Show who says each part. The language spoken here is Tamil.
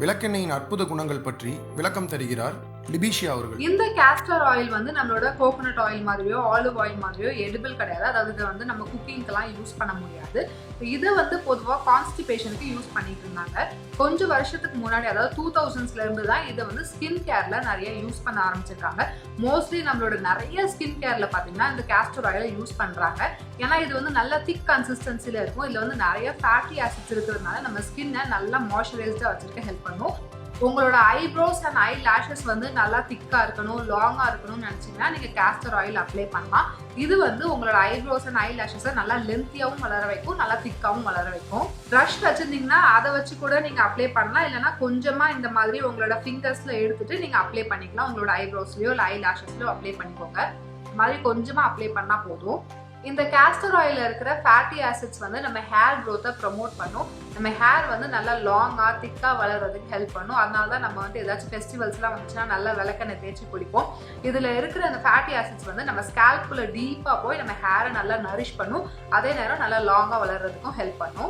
Speaker 1: விளக்கெண்ணெயின் அற்புத குணங்கள் பற்றி விளக்கம் தருகிறார் லிபிஷியா அவர்கள்.
Speaker 2: இந்த கேஸ்டர் ஆயில் வந்து நம்மளோட கோகோனட் ஆயில் மாதிரியோ ஆலிவ் ஆயில் மாதிரியோ எடிபிள் கிடையாது. அதாவது இதை வந்து நம்ம குக்கிங்க்கெல்லாம் யூஸ் பண்ண முடியாது. இது வந்து பொதுவாக கான்ஸ்டிபேஷனுக்கு யூஸ் பண்ணிட்டு இருந்தாங்க. கொஞ்சம் வருஷத்துக்கு முன்னாடி அதாவது டூ தௌசண்ட்ஸ்ல இருந்து தான் இதை வந்து ஸ்கின் கேர்ல நிறைய யூஸ் பண்ண ஆரம்பிச்சிருக்காங்க. மோஸ்ட்லி நம்மளோட நிறைய ஸ்கின் கேர்ல பார்த்தீங்கன்னா இந்த கேஸ்டர் ஆயிலை யூஸ் பண்றாங்க. ஏன்னா இது வந்து நல்ல திக் கன்சிஸ்டன்சில இருக்கும். இதுல வந்து நிறைய ஃபேட்டி ஆசிட்ஸ் இருக்கிறதுனால நம்ம ஸ்கின்னை நல்லா மாய்ஸ்சரைஸ்டாக வச்சிருக்க ஹெல்ப் பண்ணும். உங்களோட ஐப்ரோஸ் அண்ட் ஐ லேஷஸ் வந்து நல்லா திக்காக இருக்கணும் லாங்காக இருக்கணும்னு நினச்சிங்கன்னா நீங்கள் கேஸ்டர் ஆயில் அப்ளை பண்ணலாம். இது வந்து உங்களோட ஐப்ரோஸ் அண்ட் ஐ லேஷஸை நல்லா லென்த்தியாகவும் வளர வைக்கும் நல்லா திக்காகவும் வளர வைக்கும். ப்ரஷ் வச்சுருந்தீங்கன்னா அதை வச்சு கூட நீங்கள் அப்ளை பண்ணலாம். இல்லைனா கொஞ்சமாக இந்த மாதிரி உங்களோட ஃபிங்கர்ஸில் எடுத்துகிட்டு நீங்கள் அப்ளை பண்ணிக்கலாம். உங்களோட ஐப்ரோஸ்லையோ இல்லை ஐ லேஷஸ்லையோ அப்ளை பண்ணிக்கோங்க. மாதிரி கொஞ்சமாக அப்ளை பண்ணால் போதும். இந்த கேஸ்டர் ஆயிலில் இருக்கிற ஃபேட்டி ஆசிட்ஸ் வந்து நம்ம ஹேர் க்ரோத்தை ப்ரொமோட் பண்ணும். நம்ம ஹேர் வந்து நல்லா லாங்காக திக்காக வளர்றதுக்கு ஹெல்ப் பண்ணும். அதனால தான் நம்ம வந்து ஏதாச்சும் ஃபெஸ்டிவல்ஸ்லாம் வந்துச்சுன்னா நல்லா விளக்கெண்ணெய் தேய்ச்சி குளிப்போம். இதில் இருக்கிற அந்த ஃபேட்டி ஆசிட்ஸ் வந்து நம்ம ஸ்கேல்குள்ளே டீப்பாக போய் நம்ம ஹேரை நல்லா நரிஷ் பண்ணும். அதே நேரம் நல்லா லாங்காக வளர்றதுக்கும் ஹெல்ப் பண்ணும்.